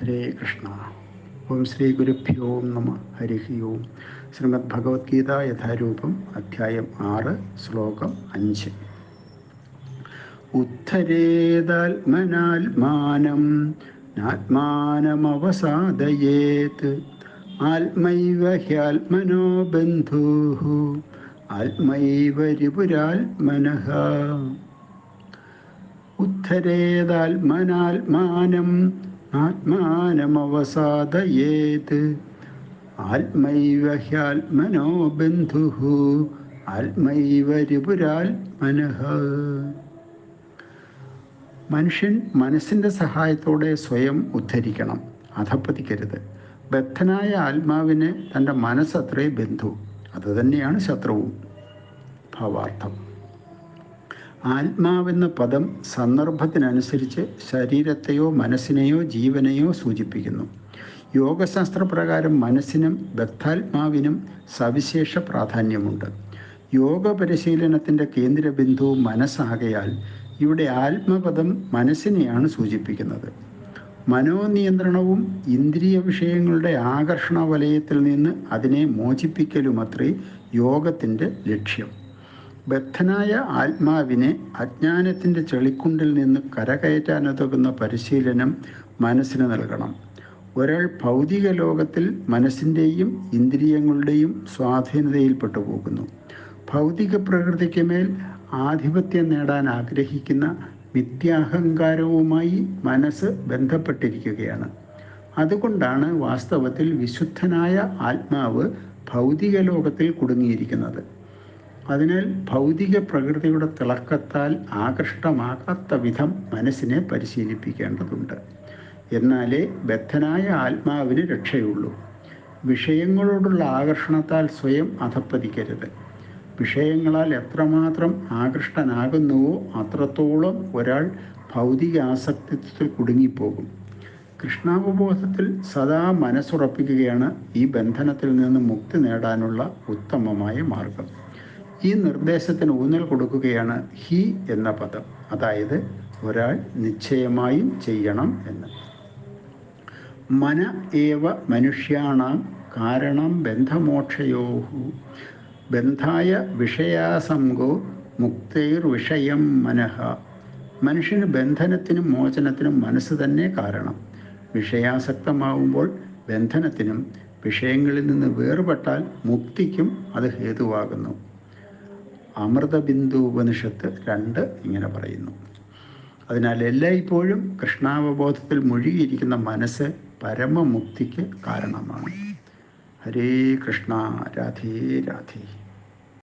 ഹരേ കൃഷ്ണ. ഓം ശ്രീ ഗുരുഭ്യോ നമ. ഹരി ഓം ശ്രീമദ് ഭഗവത്ഗീത യഥാരൂപം അധ്യായം ആറ് ശ്ലോകം അഞ്ച്. ഉദ്ധരേതാത്മനാത്മാനം നാത്മാനമവസാദയേത്. ആത്മൈവ ഹ്യാത്മനോ ബന്ധു ആത്മൈവ രിപുരാത്മനഃ. ഉദ്ധരേതാത്മനാത്മാനം ആത്മാനമവസാദയേത്. ആത്മൈവ ഹ്യാത്മനോ ബന്ധു ആത്മൈവ രിപുരാത്മനഃ മനുഷ്യൻ മനസ്സിന്റെ സഹായത്തോടെ സ്വയം ഉദ്ധരിക്കണം. അധപ്പതിക്കരുത്. ബദ്ധനായ ആത്മാവിന് തന്റെ മനസ്സത്രേ ബന്ധു. അതുതന്നെയാണ് ശത്രുവും. ഭാവാർത്ഥം. ആത്മാവെന്ന പദം സന്ദർഭത്തിനനുസരിച്ച് ശരീരത്തെയോ മനസ്സിനെയോ ജീവനെയോ സൂചിപ്പിക്കുന്നു. യോഗശാസ്ത്രപ്രകാരം മനസ്സിനും ബദ്ധാത്മാവിനും സവിശേഷ പ്രാധാന്യമുണ്ട്. യോഗ പരിശീലനത്തിന്റെ കേന്ദ്രബിന്ദു മനസ്സാകയാൽ ഇവിടെ ആത്മപദം മനസ്സിനെയാണ് സൂചിപ്പിക്കുന്നത്. മനോനിയന്ത്രണവും ഇന്ദ്രിയ വിഷയങ്ങളുടെ ആകർഷണ വലയത്തിൽ നിന്ന് അതിനെ മോചിപ്പിക്കലുമത്രേ യോഗത്തിന്റെ ലക്ഷ്യം. ബദ്ധനായ ആത്മാവിനെ അജ്ഞാനത്തിന്റെ ചെളിക്കുണ്ടിൽ നിന്ന് കരകയറ്റാനുതകുന്ന പരിശീലനം മനസ്സിന് നൽകണം. ഒരാൾ ഭൗതിക ലോകത്തിൽ മനസ്സിന്റെയും ഇന്ദ്രിയങ്ങളുടെയും സ്വാധീനതയിൽപ്പെട്ടു പോകുന്നു. ഭൗതിക പ്രകൃതിക്ക് മേൽ ആധിപത്യം നേടാൻ ആഗ്രഹിക്കുന്ന മിഥ്യാഹങ്കാരവുമായി മനസ്സ് ബന്ധപ്പെട്ടിരിക്കുകയാണ്. അതുകൊണ്ടാണ് വാസ്തവത്തിൽ വിശുദ്ധനായ ആത്മാവ് ഭൗതിക ലോകത്തിൽ കുടുങ്ങിയിരിക്കുന്നത്. അതിനാൽ ഭൗതിക പ്രകൃതിയുടെ തിളക്കത്താൽ ആകൃഷ്ടമാകാത്ത വിധം മനസ്സിനെ പരിശീലിപ്പിക്കേണ്ടതുണ്ട്. എന്നാലേ ബദ്ധനായ ആത്മാവിന് രക്ഷയുള്ളൂ. വിഷയങ്ങളോടുള്ള ആകർഷണത്താൽ സ്വയം അധപ്പതിക്കരുത്. വിഷയങ്ങളാൽ എത്രമാത്രം ആകൃഷ്ടനാകുന്നുവോ അത്രത്തോളം ഒരാൾ ഭൗതിക ആസക്തിത്വത്തിൽ കുടുങ്ങിപ്പോകും. കൃഷ്ണാവബോധത്തിൽ സദാ മനസ്സുറപ്പിക്കുകയാണ് ഈ ബന്ധനത്തിൽ നിന്ന് മുക്തി നേടാനുള്ള ഉത്തമമായ മാർഗം. ഈ നിർദ്ദേശത്തിന് ഊന്നൽ കൊടുക്കുകയാണ് ഹി എന്ന പദം. അതായത് ഒരാൾ നിശ്ചയമായും ചെയ്യണം എന്ന്. മന ഏവ മനുഷ്യാണാം കാരണം ബന്ധമോക്ഷയോഹു. ബന്ധായ വിഷയാസംഗോ മുക്തൈർ വിഷയം മനഃ. മനുഷ്യന് ബന്ധനത്തിനും മോചനത്തിനും മനസ്സ് തന്നെ കാരണം. വിഷയാസക്തമാവുമ്പോൾ ബന്ധനത്തിനും വിഷയങ്ങളിൽ നിന്ന് വേർപെട്ടാൽ മുക്തിക്കും അത് ഹേതുവാകുന്നു. അമൃതബിന്ദു ഉപനിഷത്ത് രണ്ട് ഇങ്ങനെ പറയുന്നു. അതിനാൽ എല്ലായ്പ്പോഴും കൃഷ്ണാവബോധത്തിൽ മുഴുകിയിരിക്കുന്ന മനസ്സ് പരമമുക്തിക്ക് കാരണമാണ്. ഹരേ കൃഷ്ണ രാധേ രാധേ.